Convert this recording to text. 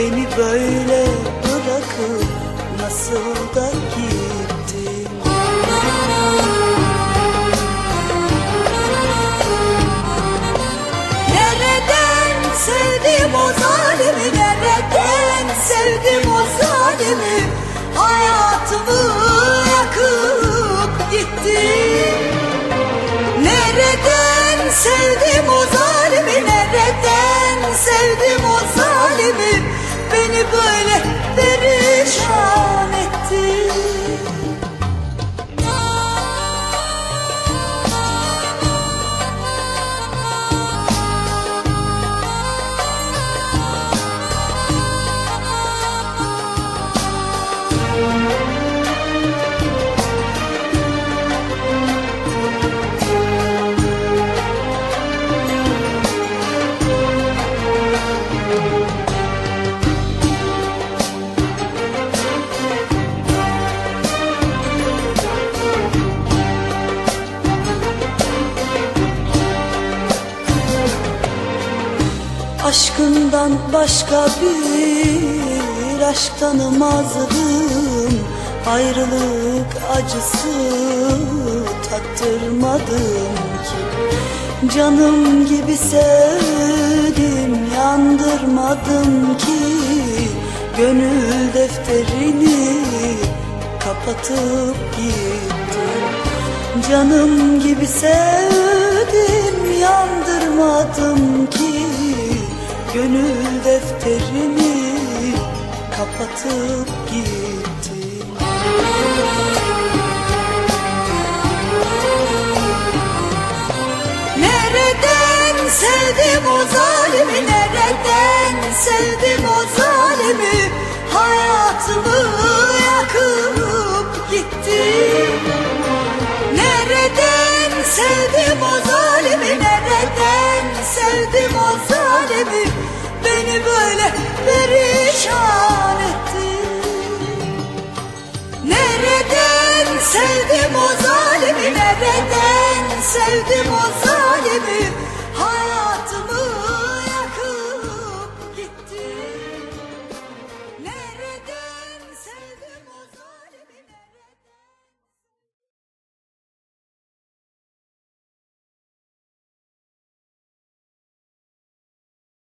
Beni böyle bırakıp nasıl da gittin? Nereden sevdim o zalimi? Nereden sevdim o zalimi? Hayatımı yakıp gitti Nereden sevdim böyle Aşkından başka bir aşk tanımazdım. Ayrılık acısı tattırmadım ki. Canım gibi sevdim yandırmadım ki. Gönül defterini kapatıp gittim. Canım gibi sevdim yandırmadım ki Gönül defterini kapatıp gittim. Nereden sevdim o zalimi Nereden sevdim o zalimi? Hayatımı yakıp gitti Nereden sevdim o zalimi sevip beni böyle perişan etti. Nereden sevdim o zalimi nereden sevdim o zalimi? Hayatımı